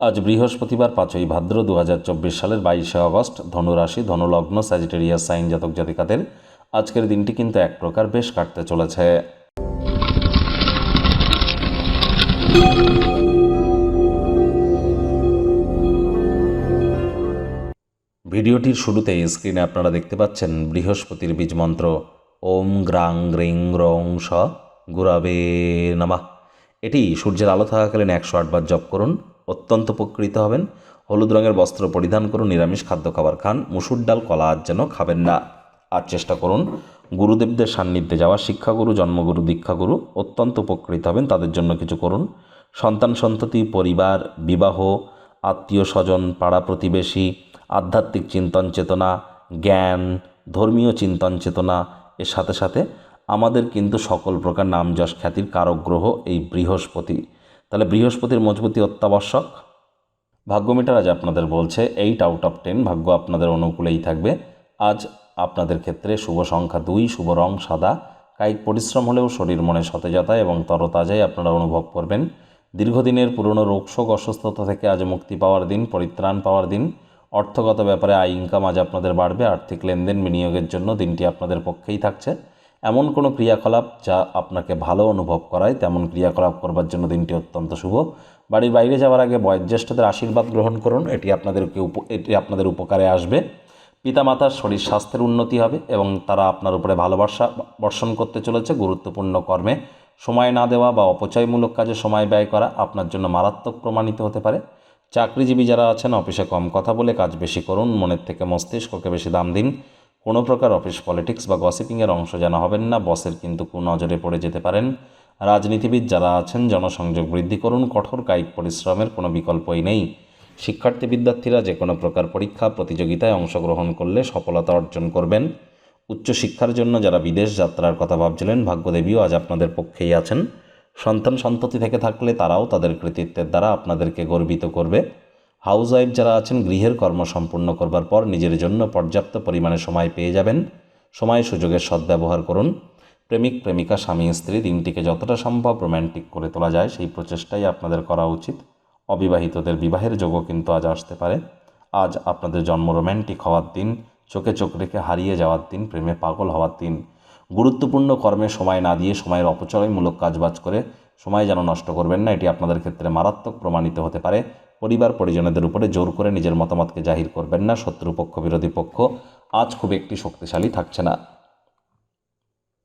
আজ বৃহস্পতিবার পাঁচই ভাদ্র দু হাজার চব্বিশ সালের বাইশে আগস্ট ধনুরাশি, ধনুলগ্ন স্যাজিটেরিয়াস সাইন জাতক জাতিকাদের আজকের দিনটি কিন্তু এক প্রকার বেশ কাটতে চলেছে। ভিডিওটির শুরুতেই স্ক্রিনে আপনারা দেখতে পাচ্ছেন বৃহস্পতির বীজ মন্ত্র। ওম গ্রাং গ্রিং রং স গুরাবে নামা। এটি সূর্যের আলো থাকাকালীন একশো আটবার জপ করুন। অত্যন্ত উপকৃত হবেন। হলুদ রঙের বস্ত্র পরিধান করুন, নিরামিষ খাদ্য খাবার খান, মুসুর ডাল, কলা আজ যেন খাবেন না। আর চেষ্টা করুন, গুরুদেবদের সান্নিধ্যে যাওয়া শিক্ষাগুরু, জন্মগুরু, দীক্ষাগুরু অত্যন্ত উপকৃত হবেন, তাদের জন্য কিছু করুন। সন্তান সন্ততি, পরিবার, বিবাহ, আত্মীয় স্বজন, পাড়া প্রতিবেশী, আধ্যাত্মিক চিন্তন চেতনা, জ্ঞান, ধর্মীয় চিন্তন চেতনা, এর সাথে সাথে আমাদের কিন্তু সকল প্রকার নাম যশ খ্যাতির কারক গ্রহ এই বৃহস্পতি। তাহলে বৃহস্পতির মজবুতি অত্যাবশ্যক। ভাগ্য মিটার আজ আপনাদের বলছে এইট আউট অফ টেন ভাগ্য আপনাদের অনুকূলেই থাকবে। আজ আপনাদের ক্ষেত্রে শুভ সংখ্যা দুই, শুভ রং সাদা। কায়িক পরিশ্রম হলেও শরীর মনে সতেজতা এবং তরতাজাই আপনারা অনুভব করবেন। দীর্ঘদিনের পুরনো রোগশোক, অসুস্থতা থেকে আজ মুক্তি পাওয়ার দিন, পরিত্রাণ পাওয়ার দিন। অর্থগত ব্যাপারে আয় ইনকাম আজ আপনাদের বাড়বে। আর্থিক লেনদেন বিনিয়োগের জন্য দিনটি আপনাদের পক্ষেই থাকছে। এমন কোনো ক্রিয়াকলাপ যা আপনাকে ভালো অনুভব করায়, তেমন ক্রিয়াকলাপ করবার জন্য দিনটি অত্যন্ত শুভ। বাড়ির বাইরে যাওয়ার আগে বয়োজ্যেষ্ঠদের আশীর্বাদ গ্রহণ করুন। এটি আপনাদেরকে এটি আপনাদের উপকারে আসবে। পিতামাতার শরীর স্বাস্থ্যের উন্নতি হবে এবং তারা আপনার উপরে ভালোবাসা বর্ষণ করতে চলেছে। গুরুত্বপূর্ণ কর্মে সময় না দেওয়া বা অপচয়মূলক কাজে সময় ব্যয় করা আপনার জন্য মারাত্মক প্রমাণিত হতে পারে। চাকরিজীবী যারা আছেন, অফিসে কম কথা বলে কাজ বেশি করুন। মনের থেকে মস্তিষ্ককে বেশি দাম দিন। কোনো প্রকার অফিস পলিটিক্স বা গসিপিংয়ের অংশ যেন হবেন না, বসের কিন্তু কুনজরে পড়ে যেতে পারেন। রাজনীতিবিদ যারা আছেন, জনসংযোগ বৃদ্ধি করুন, কঠোর কায়িক পরিশ্রমের কোনো বিকল্পই নেই। শিক্ষার্থী বিদ্যার্থীরা যে কোনো প্রকার পরীক্ষা, প্রতিযোগিতায় অংশগ্রহণ করলে সফলতা অর্জন করবেন। উচ্চশিক্ষার জন্য যারা বিদেশ যাত্রার কথা ভাবছিলেন, ভাগ্যদেবীও আজ আপনাদের পক্ষেই আছেন। সন্তান সন্ততি থেকে থাকলে তারাও তাদের কৃতিত্বের দ্বারা আপনাদেরকে গর্বিত করবে। হাউস ওয়াইফ যারা আছেন, গৃহের কর্ম সম্পূর্ণ করবার পর নিজের জন্য পর্যাপ্ত পরিমাণে সময় পেয়ে যাবেন। সময় সুযোগের সদ্ব্যবহার করুন। প্রেমিক, প্রেমিকা, স্বামী, স্ত্রী, দিনটিকে যতটা সম্ভব রোম্যান্টিক করে তোলা যায়, সেই প্রচেষ্টাই আপনাদের করা উচিত। অবিবাহিতদের বিবাহের যোগও কিন্তু আজ আসতে পারে। আজ আপনাদের জন্ম রোম্যান্টিক হওয়ার দিন, চোখে চোখ রেখে হারিয়ে যাওয়ার দিন, প্রেমে পাগল হওয়ার দিন। গুরুত্বপূর্ণ কর্মে সময় না দিয়ে সময়ের অপচয়মূলক কাজবাজ করে সময় যেন নষ্ট করবেন না, এটি আপনাদের ক্ষেত্রে মারাত্মক প্রমাণিত হতে পারে। পরিবার পরিজনদের উপরে জোর করে নিজের মতামতকে জাহির করবেন না, শত্রুপক্ষ, বিরোধী পক্ষ। আজ খুব একটি শক্তিশালী থাকছে না।